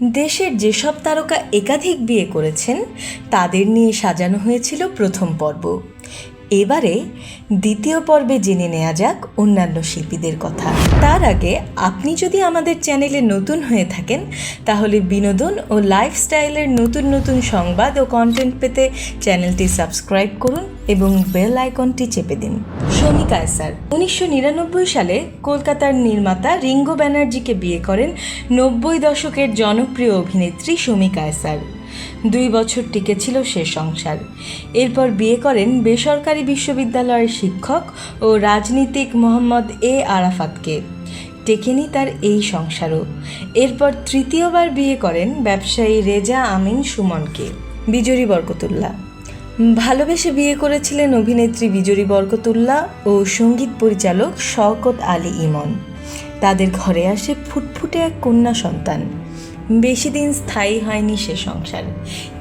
দেশের যেসব তারকা একাধিক বিয়ে করেছেন তাদের নিয়ে সাজানো হয়েছিল প্রথম পর্ব। এবারে দ্বিতীয় পর্বে জেনে নেওয়া যাক অন্যান্য শিল্পীদের কথা। তার আগে আপনি যদি আমাদের চ্যানেলে নতুন হয়ে থাকেন, তাহলে বিনোদন ও লাইফস্টাইলের নতুন নতুন সংবাদ ও কন্টেন্ট পেতে চ্যানেলটি সাবস্ক্রাইব করুন এবং বেল আইকনটি চেপে দিন। শমী কায়সার উনিশশো নিরানব্বই সালে কলকাতার নির্মাতা রিঙ্গো ব্যানার্জিকে বিয়ে করেন নব্বই দশকের জনপ্রিয় অভিনেত্রী শমী কায়সার দুই বছর টিকেছিল সে সংসার। এরপর বিয়ে করেন বেসরকারি বিশ্ববিদ্যালয়ের শিক্ষক ও রাজনীতিক মোহাম্মদ এ আরাফাতকে। টেকেনি তার এই সংসারও। এরপর তৃতীয়বার বিয়ে করেন ব্যবসায়ী রেজা আমিন সুমনকে বিজরি বরকতুল্লাহ। ভালোবেসে বিয়ে করেছিলেন অভিনেত্রী বিজরি বরকতুল্লাহ ও সংগীত পরিচালক শওকত আলী ইমন। তাদের ঘরে আসে ফুটফুটে এক কন্যা সন্তান। বেশি দিন স্থায়ী হয়নি সে সংসার।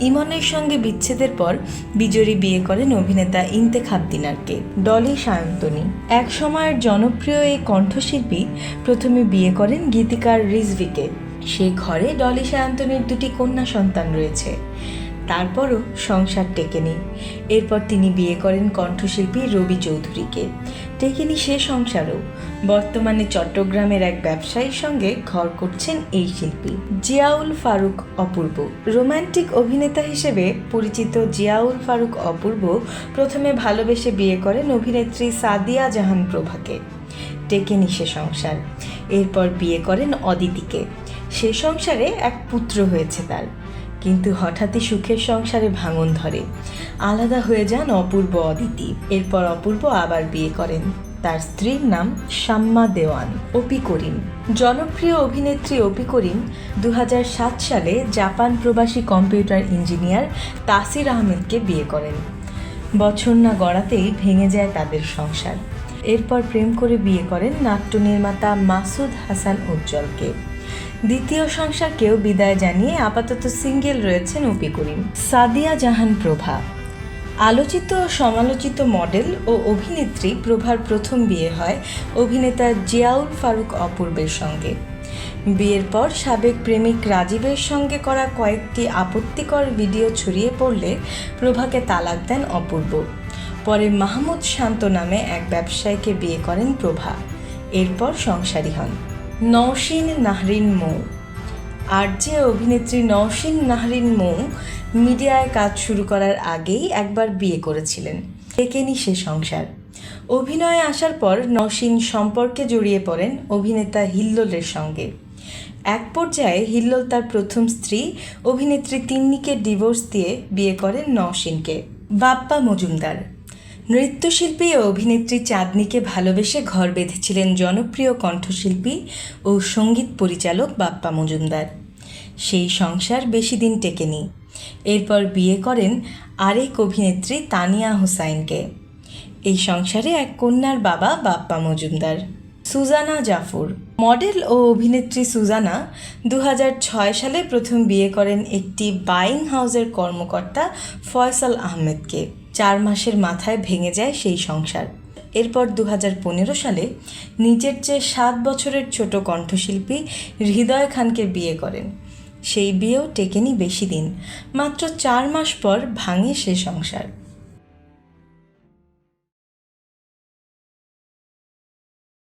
ইমনের সঙ্গে বিচ্ছেদের পর বিজরি বিয়ে করেন অভিনেতা ইন্তেখাব দিনারকে ডলি সায়ন্তনী। এক সময়ের জনপ্রিয় এই কণ্ঠশিল্পী প্রথমে বিয়ে করেন গীতিকার রিজভিকে। সে ঘরে ডলি সায়ন্তনীর দুটি কন্যা সন্তান রয়েছে। তারপরও সংসার টেকেনি এরপর তিনি বিয়ে করেন কণ্ঠশিল্পী রবি চৌধুরীকে। টেকেনি সে সংসারও। বর্তমানে চট্টগ্রামের এক ব্যবসায়ীর সঙ্গে ঘর করছেন এই শিল্পী জিয়াউল ফারুক অপূর্ব। রোমান্টিক অভিনেতা হিসেবে পরিচিত জিয়াউল ফারুক অপূর্ব প্রথমে ভালোবেসে বিয়ে করেন অভিনেত্রী সাদিয়া জাহান প্রভাকে। টেকেনি সে সংসার। এরপর বিয়ে করেন অদিতিকে। সে সংসারে এক পুত্র হয়েছে তার। কিন্তু হঠাৎই সুখের সংসারে ভাঙন ধরে। আলাদা হয়ে যান অপূর্ব অদিতি। এরপর অপূর্ব আবার বিয়ে করেন। তার স্ত্রীর নাম শাম্মা দেওয়ান, অপি করিম। জনপ্রিয় অভিনেত্রী অপি করিম দু হাজার সাত সালে জাপান প্রবাসী কম্পিউটার ইঞ্জিনিয়ার তাসির আহমেদকে বিয়ে করেন। বছর না গড়াতেই ভেঙে যায় তাদের সংসার। এরপর প্রেম করে বিয়ে করেন নাট্য নির্মাতা মাসুদ হাসান উজ্জ্বলকে। দ্বিতীয় সংসারকেও বিদায় জানিয়ে আপাতত সিঙ্গেল রয়েছেন অপি করিম। সাদিয়া জাহান প্রভা। আলোচিত ও সমালোচিত মডেল ও অভিনেত্রী প্রভার প্রথম বিয়ে হয় অভিনেতা জিয়াউল ফারুক অপূর্বের সঙ্গে। বিয়ের পর সাবেক প্রেমিক রাজীবের সঙ্গে করা কয়েকটি আপত্তিকর ভিডিও ছড়িয়ে পড়লে প্রভাকে তালাক দেন অপূর্ব। পরে মাহমুদ শান্ত নামে এক ব্যবসায়ীকে বিয়ে করেন প্রভা। এরপর সংসারী হন। নওশিন নাহরিন মৌ। আর যে অভিনেত্রী নওশিন নাহরিন মৌ মিডিয়ায় কাজ শুরু করার আগেই একবার বিয়ে করেছিলেন। টেকেনি সে সংসার। অভিনয়ে আসার পর নওশিন সম্পর্কে জড়িয়ে পড়েন অভিনেতা হিল্লোলের সঙ্গে। এক পর্যায়ে হিল্লোল তার প্রথম স্ত্রী, অভিনেত্রী তিন্নিকে ডিভোর্স দিয়ে বিয়ে করেন নওশিনকে। বাপ্পা মজুমদার। নৃত্যশিল্পী ও অভিনেত্রী চাঁদনিকে ভালোবেসে ঘর বেঁধেছিলেন জনপ্রিয় কণ্ঠশিল্পী ও সংগীত পরিচালক বাপ্পা মজুমদার। সেই সংসার বেশি দিন টেকেনি। এরপর বিয়ে করেন আরেক অভিনেত্রী তানিয়া হোসাইনকে। এই সংসারে এক কন্যার বাবা বাপ্পা মজুমদার। সুজানা জাফর। মডেল ও অভিনেত্রী সুজানা দু হাজার ছয় সালে প্রথম বিয়ে করেন একটি বাইং হাউসের কর্মকর্তা ফয়সাল আহমেদকে। চার মাসের মাথায় ভেঙে যায় সেই সংসার। এরপর দু হাজার পনেরো সালে নিজের চেয়ে সাত বছরের ছোট কণ্ঠশিল্পী হৃদয় খানকে বিয়ে করেন। সেই বিয়েও টেকেনি বেশি দিন। মাত্র চার মাস পর ভাঙে সে সংসার।